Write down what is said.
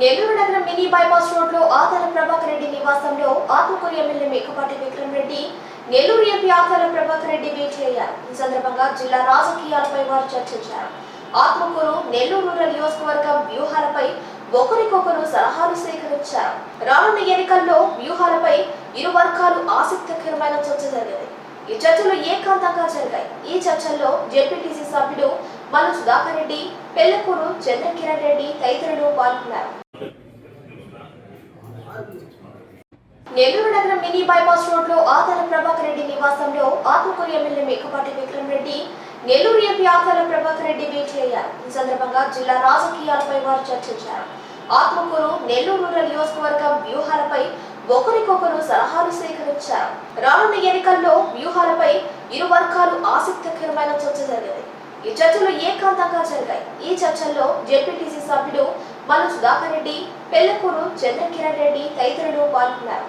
నెల్లూరు నగరం mini bypass రోడ్లో ఆదాల ప్రభాకర్ రెడ్డి నివాసంలో ఆత్మకూరు ఎమ్మెల్యే మేకపాటి విక్రమ్ రెడ్డి నెల్లూరు ఎంపీ ఆదాల ప్రభాకర్ రెడ్డి భేటీ అయ్యారు ఈ సందర్భంగా జిల్లా రాజకీయాలపై వారు చర్చించారు. ఆత్మకూరు నెల్లూరు రూరల్ నియోజకవర్గం వ్యూహాలపై ఒకరికొకరు సలహాలు సేకరించారు. రానున్న ఎన్నికల్లో వ్యూహాలపై ఇరు వర్గాలు ఆసక్తికరమైన చర్చ జరిగింది. ఈ చర్చలు ఏకాంతంగా జరిగాయి. ఈ చర్చల్లో జెడ్పీటీసీ సభ్యుడు మల్లు సుధాకర్ రెడ్డి పెళ్ళకూరు చంద్రకిరణ్ రెడ్డి తదితరులు పాల్గొన్నారు. నెల్లూరు నగరం మినీ బైపాస్ రోడ్లో ఆదాల ప్రభాకర్ రెడ్డి నివాసంలో ఆత్మకూరు ఎమ్మెల్యే మేకపాటి విక్రమ్ రెడ్డి నెల్లూరు ఎంపీ ఆదాల ప్రభాకర్ రెడ్డి భేటీ అయ్యారు. ఈ సందర్భంగా జిల్లా రాజకీయాలపై వారు చర్చించారు. ఆత్మకూరు నెల్లూరు రూరల్ నియోజకవర్గం వ్యూహాలపై ఒకరికొకరు సలహాలు సేకరించారు. రానున్న ఎన్నికల్లో వ్యూహాలపై ఇరు వర్గాలు ఆసక్తికరమైన చర్చ జరిగింది. ఈ చర్చలు ఏకాంతంగా జరిగాయి. ఈ చర్చల్లో జెడ్పీటీసీ సభ్యుడు మల్లు సుధాకర్ రెడ్డి పెళ్ళకూరు చంద్రకిరణ్ రెడ్డి తదితరులు పాల్గొన్నారు.